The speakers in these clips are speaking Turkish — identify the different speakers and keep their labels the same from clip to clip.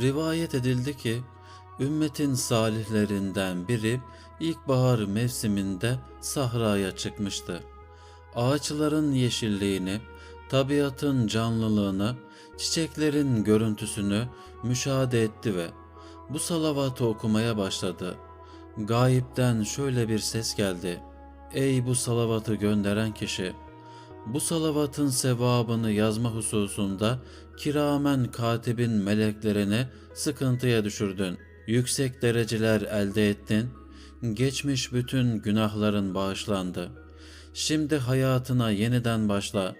Speaker 1: Rivayet edildi ki ümmetin salihlerinden biri ilkbahar mevsiminde sahraya çıkmıştı. Ağaçların yeşilliğini, tabiatın canlılığını, çiçeklerin görüntüsünü müşahede etti ve bu salavatı okumaya başladı. Gayipten şöyle bir ses geldi. Ey bu salavatı gönderen kişi! Bu salavatın sevabını yazma hususunda kiramen katibin meleklerini sıkıntıya düşürdün. Yüksek dereceler elde ettin. Geçmiş bütün günahların bağışlandı. Şimdi hayatına yeniden başla.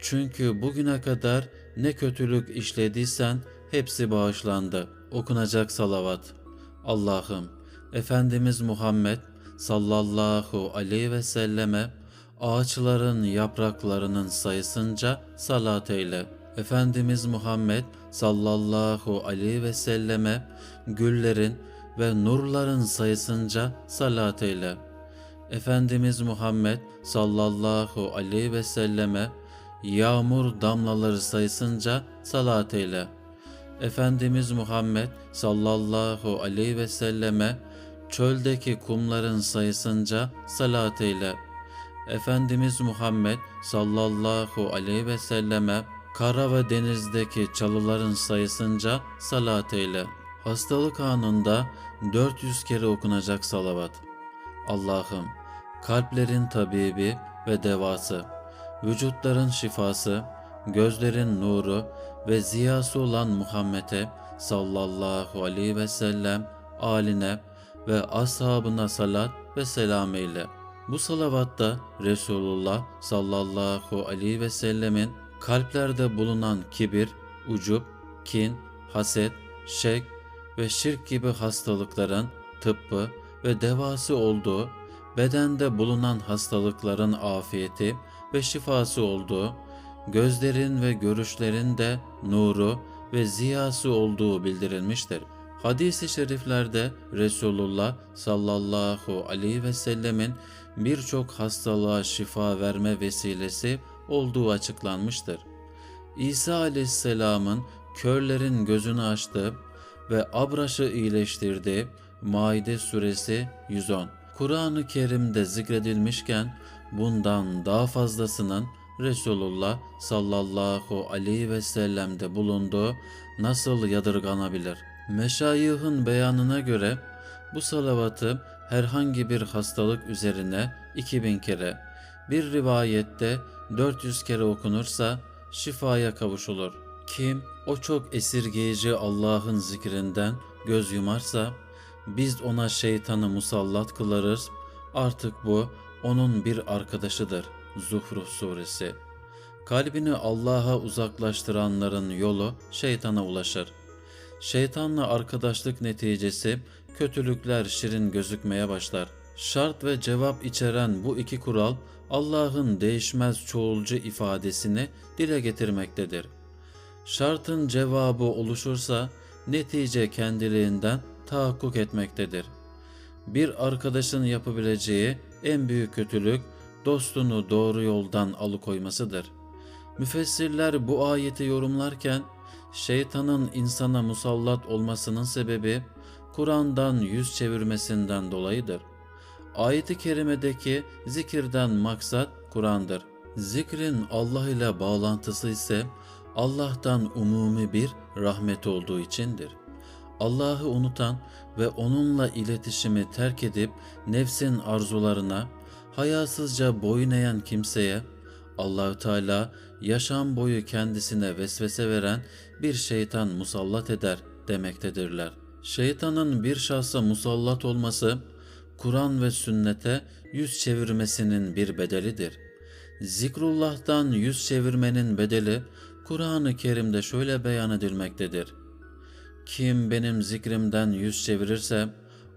Speaker 1: Çünkü bugüne kadar ne kötülük işlediysen hepsi bağışlandı. Okunacak salavat. Allah'ım, Efendimiz Muhammed sallallahu aleyhi ve selleme ağaçların yapraklarının sayısınca salat eyle. Efendimiz Muhammed sallallahu aleyhi ve selleme güllerin ve nurların sayısınca salat eyle. Efendimiz Muhammed sallallahu aleyhi ve selleme yağmur damlaları sayısınca salat eyle. Efendimiz Muhammed sallallahu aleyhi ve selleme çöldeki kumların sayısınca salat eyle. Efendimiz Muhammed sallallahu aleyhi ve selleme kara ve denizdeki çalıların sayısınca salat eyle. Hastalık anında 400 kere okunacak salavat. Allah'ım kalplerin tabibi ve devası, vücutların şifası, gözlerin nuru ve ziyası olan Muhammed'e sallallahu aleyhi ve sellem aline ve ashabına salat ve selam eyle. Bu salavatta Resulullah sallallahu aleyhi ve sellemin kalplerde bulunan kibir, ucup, kin, haset, şek ve şirk gibi hastalıkların tıbbı ve devası olduğu, bedende bulunan hastalıkların afiyeti ve şifası olduğu, gözlerin ve görüşlerin de nuru ve ziyası olduğu bildirilmiştir. Hadis-i şeriflerde Resulullah sallallahu aleyhi ve sellemin birçok hastalığa şifa verme vesilesi olduğu açıklanmıştır. İsa aleyhisselamın körlerin gözünü açtı ve abraşı iyileştirdi. Maide suresi 110. Kur'an-ı Kerim'de zikredilmişken bundan daha fazlasının Resulullah sallallahu aleyhi ve sellem'de bulunduğu nasıl yadırganabilir? Meşayihın beyanına göre bu salavatı herhangi bir hastalık üzerine 2000 kere, bir rivayette 400 kere okunursa şifaya kavuşulur. Kim o çok esirgeyici Allah'ın zikrinden göz yumarsa biz ona şeytanı musallat kılarız. Artık bu onun bir arkadaşıdır. Zuhruf suresi. Kalbini Allah'a uzaklaştıranların yolu şeytana ulaşır. Şeytanla arkadaşlık neticesi kötülükler şirin gözükmeye başlar. Şart ve cevap içeren bu iki kural Allah'ın değişmez çoğulcu ifadesini dile getirmektedir. Şartın cevabı oluşursa netice kendiliğinden tahakkuk etmektedir. Bir arkadaşın yapabileceği en büyük kötülük dostunu doğru yoldan alıkoymasıdır. Müfessirler bu ayeti yorumlarken şeytanın insana musallat olmasının sebebi Kur'an'dan yüz çevirmesinden dolayıdır. Ayet-i kerimedeki zikirden maksat Kur'an'dır. Zikrin Allah ile bağlantısı ise Allah'tan umumi bir rahmet olduğu içindir. Allah'ı unutan ve onunla iletişimi terk edip nefsin arzularına hayasızca boyun eğen kimseye Allahü Teala yaşam boyu kendisine vesvese veren bir şeytan musallat eder demektedirler. Şeytanın bir şahsa musallat olması Kur'an ve sünnete yüz çevirmesinin bir bedelidir. Zikrullah'tan yüz çevirmenin bedeli Kur'an-ı Kerim'de şöyle beyan edilmektedir. Kim benim zikrimden yüz çevirirse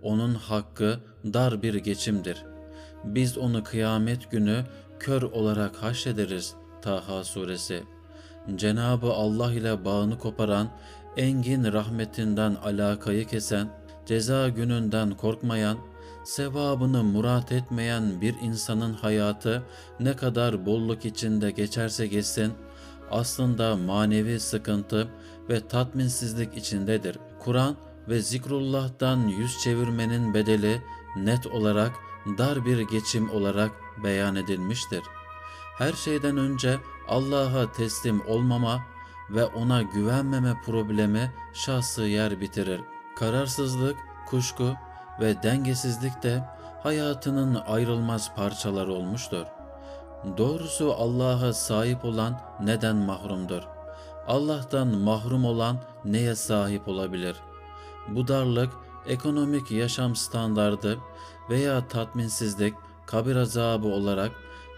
Speaker 1: onun hakkı dar bir geçimdir. Biz onu kıyamet günü kör olarak haşrederiz. Taha suresi. Cenabı Allah ile bağını koparan, engin rahmetinden alakayı kesen, ceza gününden korkmayan, sevabını murat etmeyen bir insanın hayatı ne kadar bolluk içinde geçerse geçsin, aslında manevi sıkıntı ve tatminsizlik içindedir. Kur'an ve zikrullah'tan yüz çevirmenin bedeli net olarak dar bir geçim olarak beyan edilmiştir. Her şeyden önce Allah'a teslim olmama ve ona güvenmeme problemi şahsı yer bitirir. Kararsızlık, kuşku ve dengesizlik de hayatının ayrılmaz parçaları olmuştur. Doğrusu Allah'a sahip olan neden mahrumdur? Allah'tan mahrum olan neye sahip olabilir? Bu darlık, ekonomik yaşam standardı veya tatminsizlik, kabir azabı olarak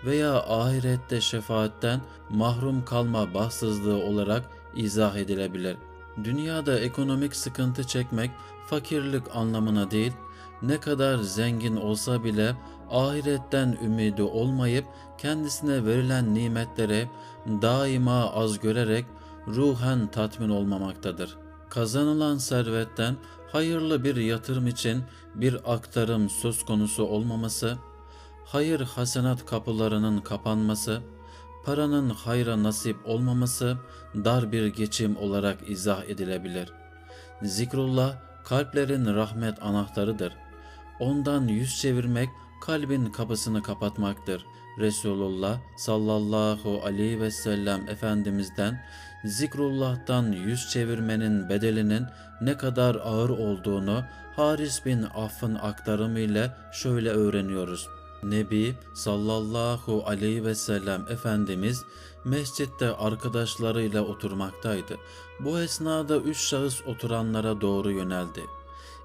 Speaker 1: veya ahirette şefaatten mahrum kalma bahtsızlığı olarak izah edilebilir. Dünyada ekonomik sıkıntı çekmek fakirlik anlamına değil, ne kadar zengin olsa bile ahiretten ümidi olmayıp kendisine verilen nimetleri daima az görerek ruhen tatmin olmamaktadır. Kazanılan servetten hayırlı bir yatırım için bir aktarım söz konusu olmaması, hayır hasenat kapılarının kapanması, paranın hayra nasip olmaması dar bir geçim olarak izah edilebilir. Zikrullah kalplerin rahmet anahtarıdır. Ondan yüz çevirmek kalbin kapısını kapatmaktır. Resulullah sallallahu aleyhi ve sellem Efendimiz'den zikrullah'tan yüz çevirmenin bedelinin ne kadar ağır olduğunu Haris bin Aff'ın aktarımıyla şöyle öğreniyoruz. Nebi sallallahu aleyhi ve sellem Efendimiz mescitte arkadaşlarıyla oturmaktaydı. Bu esnada üç şahıs oturanlara doğru yöneldi.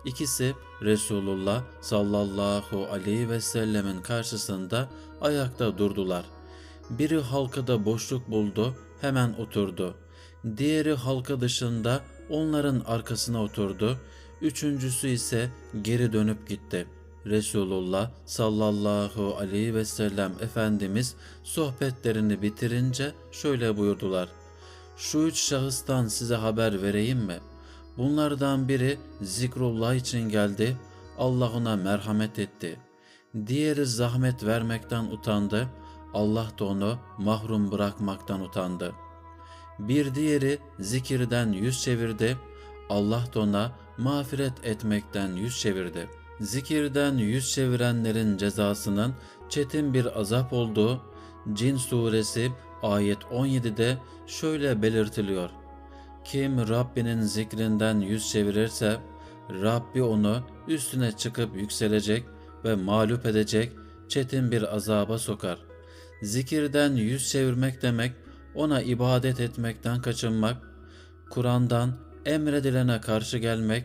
Speaker 1: İkisi Resulullah sallallahu aleyhi ve sellemin karşısında ayakta durdular. Biri halkada boşluk buldu, hemen oturdu. Diğeri halka dışında onların arkasına oturdu. Üçüncüsü ise geri dönüp gitti. Resulullah sallallahu aleyhi ve sellem Efendimiz sohbetlerini bitirince şöyle buyurdular. Şu üç şahıstan size haber vereyim mi? Bunlardan biri zikrullah için geldi, Allah ona merhamet etti. Diğeri zahmet vermekten utandı, Allah da onu mahrum bırakmaktan utandı. Bir diğeri zikirden yüz çevirdi, Allah da ona mağfiret etmekten yüz çevirdi. Zikirden yüz çevirenlerin cezasının çetin bir azap olduğu Cin suresi ayet 17'de şöyle belirtiliyor. Kim Rabbinin zikrinden yüz çevirirse Rabbi onu üstüne çıkıp yükselecek ve mağlup edecek çetin bir azaba sokar. Zikirden yüz çevirmek demek ona ibadet etmekten kaçınmak, Kur'an'dan emredilene karşı gelmek,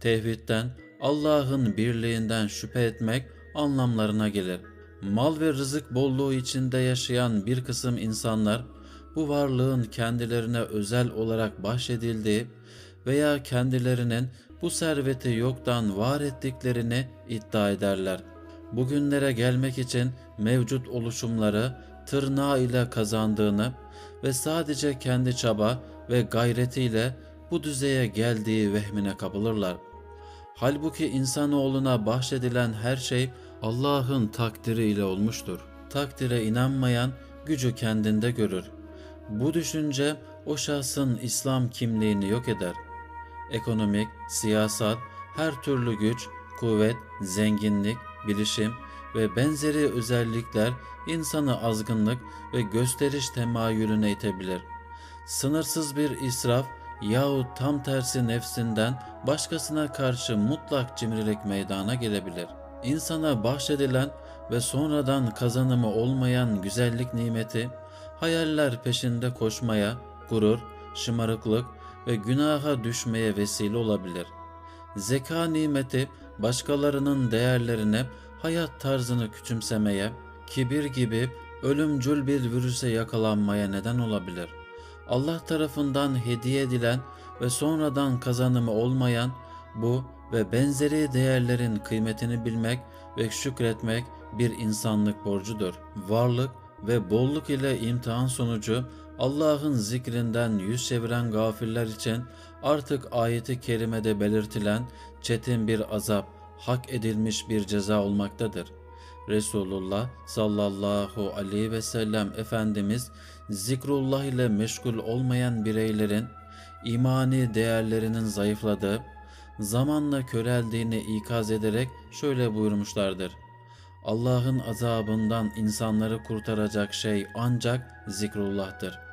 Speaker 1: tevhidden, Allah'ın birliğinden şüphe etmek anlamlarına gelir. Mal ve rızık bolluğu içinde yaşayan bir kısım insanlar bu varlığın kendilerine özel olarak bahşedildiği veya kendilerinin bu serveti yoktan var ettiklerini iddia ederler. Bugünlere gelmek için mevcut oluşumları tırnağı ile kazandığını ve sadece kendi çaba ve gayretiyle bu düzeye geldiği vehmine kapılırlar. Halbuki insanoğluna bahşedilen her şey Allah'ın takdiri ile olmuştur. Takdire inanmayan gücü kendinde görür. Bu düşünce o şahsın İslam kimliğini yok eder. Ekonomik, siyasal, her türlü güç, kuvvet, zenginlik, bilişim ve benzeri özellikler insanı azgınlık ve gösteriş temayülüne itebilir. Sınırsız bir israf yahut tam tersi nefsinden başkasına karşı mutlak cimrilik meydana gelebilir. İnsana bahşedilen ve sonradan kazanımı olmayan güzellik nimeti, hayaller peşinde koşmaya, gurur, şımarıklık ve günaha düşmeye vesile olabilir. Zeka nimeti başkalarının değerlerine, hayat tarzını küçümsemeye, kibir gibi ölümcül bir virüse yakalanmaya neden olabilir. Allah tarafından hediye edilen ve sonradan kazanımı olmayan bu ve benzeri değerlerin kıymetini bilmek ve şükretmek bir insanlık borcudur. Varlık ve bolluk ile imtihan sonucu Allah'ın zikrinden yüz çeviren gafirler için artık ayeti kerimede belirtilen çetin bir azap, hak edilmiş bir ceza olmaktadır. Resulullah sallallahu aleyhi ve sellem Efendimiz zikrullah ile meşgul olmayan bireylerin imani değerlerinin zayıfladığı, zamanla köreldiğini ikaz ederek şöyle buyurmuşlardır. Allah'ın azabından insanları kurtaracak şey ancak zikrullah'tır.